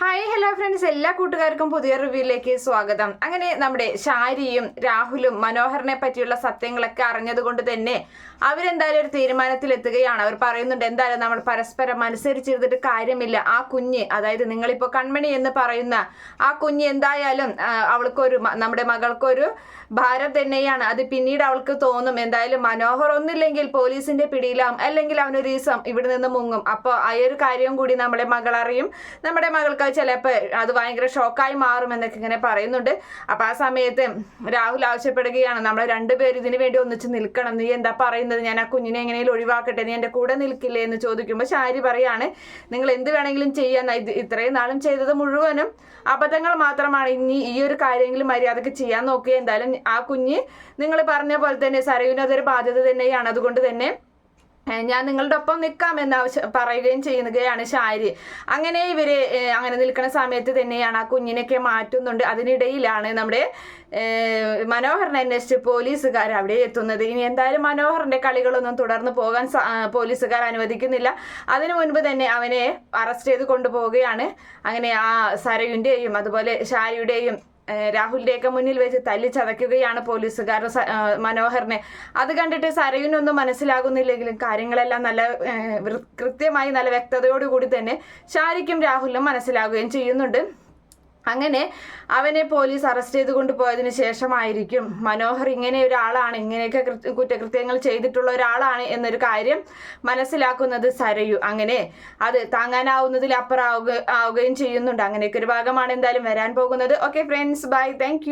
Hi hello friends എല്ലാ കൂട്ടുകാർക്കും പുതിയ റിവ്യൂയിലേക്ക് സ്വാഗതം. അങ്ങനെ നമ്മുടെ ഷാരിയും രാഹുലും മനോഹറിനെ പറ്റിയുള്ള സത്യങ്ങളൊക്കെ അറിഞ്ഞതുകൊണ്ട് തന്നെ അവരെന്തായാലും ഒരു തീരുമാനത്തിൽ എത്തുകയാണ് അവർ പറയുന്നുണ്ട് എന്തായാലും നമ്മൾ പരസ്പരം അനുസരിച്ചിരുന്നിട്ട് കാര്യമില്ല. ആ കുഞ്ഞ് അതായത് നിങ്ങളിപ്പോൾ കൺമണി എന്ന് പറയുന്ന ആ കുഞ്ഞ് എന്തായാലും അവൾക്കൊരു നമ്മുടെ മകൾക്കൊരു ഭാരം തന്നെയാണ്. അത് പിന്നീട് അവൾക്ക് തോന്നും എന്തായാലും മനോഹർ ഒന്നില്ലെങ്കിൽ പോലീസിന്റെ പിടിയിലാവും. അല്ലെങ്കിൽ അവനൊരു ദിവസം ഇവിടെ നിന്ന് മുങ്ങും. അപ്പോൾ ആ ഒരു കാര്യം കൂടി നമ്മുടെ മകളറിയും നമ്മുടെ മകൾക്ക് ചിലപ്പോൾ അത് ഭയങ്കര ഷോക്കായി മാറും എന്നൊക്കെ ഇങ്ങനെ പറയുന്നുണ്ട്. അപ്പൊ ആ സമയത്ത് രാഹുൽ ആവശ്യപ്പെടുകയാണ് നമ്മൾ രണ്ടുപേരും ഇതിനു വേണ്ടി ഒന്നിച്ച് നിൽക്കണം. നീ എന്താ പറയുന്നത്? ഞാൻ ആ കുഞ്ഞിനെ എങ്ങനെയും ഒഴിവാക്കട്ടെ. നീ എന്റെ കൂടെ നിൽക്കില്ലേ? എന്ന് ചോദിക്കുമ്പോൾ ശാരി പറയാണ് നിങ്ങൾ എന്ത് വേണമെങ്കിലും ചെയ്യാൻ ഇത് ഇത്രയും നാളും ചെയ്തത് മുഴുവനും അബദ്ധങ്ങൾ മാത്രമാണ്. ഇനി ഈ ഒരു കാര്യമെങ്കിലും മര്യാദയ്ക്ക് ചെയ്യാൻ നോക്കുക എന്തായാലും ആ കുഞ്ഞ് നിങ്ങൾ പറഞ്ഞ പോലെ തന്നെ സരയുവിന് അതൊരു ബാധ്യത തന്നെയാണ്. അതുകൊണ്ട് തന്നെ ഞാൻ നിങ്ങളുടെ ഒപ്പം നിൽക്കാം എന്ന് ആവശ്യം പറയുകയും ചെയ്യുകയാണ് ഷാരി. അങ്ങനെ ഇവർ അങ്ങനെ നിൽക്കുന്ന സമയത്ത് തന്നെയാണ് ആ കുഞ്ഞിനെയൊക്കെ മാറ്റുന്നുണ്ട്. അതിനിടയിലാണ് നമ്മുടെ മനോഹരനെ അന്വേഷിച്ച് പോലീസുകാർ അവിടെ എത്തുന്നത്. ഇനി എന്തായാലും മനോഹറിന്റെ കളികളൊന്നും തുടർന്ന് പോകാൻ പോലീസുകാർ അനുവദിക്കുന്നില്ല. അതിനു മുൻപ് തന്നെ അവനെ അറസ്റ്റ് ചെയ്ത് കൊണ്ടുപോവുകയാണ്. അങ്ങനെ ആ സരയുടെയും അതുപോലെ ഷാരിയുടെയും രാഹുലിന്റെയൊക്കെ മുന്നിൽ വെച്ച് തല്ലി ചതയ്ക്കുകയാണ് പോലീസുകാർ മനോഹറിനെ. അത് കണ്ടിട്ട് സരയുനൊന്നും മനസ്സിലാകുന്നില്ലെങ്കിലും കാര്യങ്ങളെല്ലാം നല്ല കൃത്യമായി നല്ല വ്യക്തതയോടുകൂടി തന്നെ ഷാരിക്കും രാഹുലിനും മനസ്സിലാകുകയും ചെയ്യുന്നുണ്ട്. അങ്ങനെ അവനെ പോലീസ് അറസ്റ്റ് ചെയ്ത് കൊണ്ടുപോയതിനു ശേഷമായിരിക്കും മനോഹർ ഇങ്ങനെ ഒരാളാണ് ഇങ്ങനെയൊക്കെ കൃത്യ- കുറ്റകൃത്യങ്ങൾ ചെയ്തിട്ടുള്ള ഒരാളാണ് എന്നൊരു കാര്യം മനസ്സിലാക്കുന്നത് സരയു. അങ്ങനെ അത് താങ്ങാനാവുന്നതിൽ അപ്പുറം ആവുക ആവുകയും ചെയ്യുന്നുണ്ട്. അങ്ങനെയൊക്കെ ഒരു ഭാഗമാണ് എന്തായാലും വരാൻ പോകുന്നത്. Okay friends bye thank